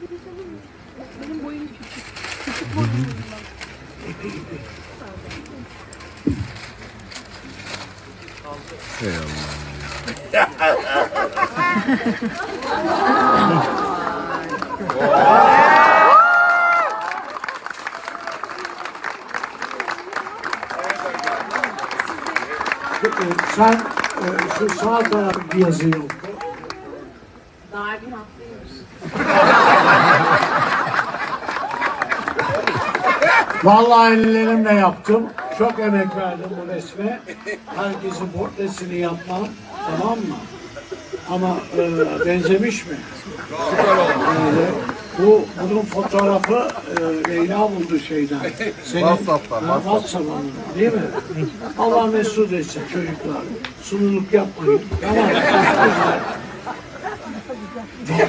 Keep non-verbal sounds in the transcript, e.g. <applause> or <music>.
Benim boyum küçük. Küçük bir haklıymış. Vallahi ellerimle yaptım. Çok emek verdim bu resme. Herkesin portresini yapmam. Tamam mı? Ama e, benzemiş mi? Süper oldu. bu bunun fotoğrafı e, Leyla buldu şeyden. Senin, WhatsApp'tan, Ha, WhatsApp'tan. Değil mi? Allah mesut etsin çocuklar. Sunuluk yapmayın. Tamam. Oh. <laughs>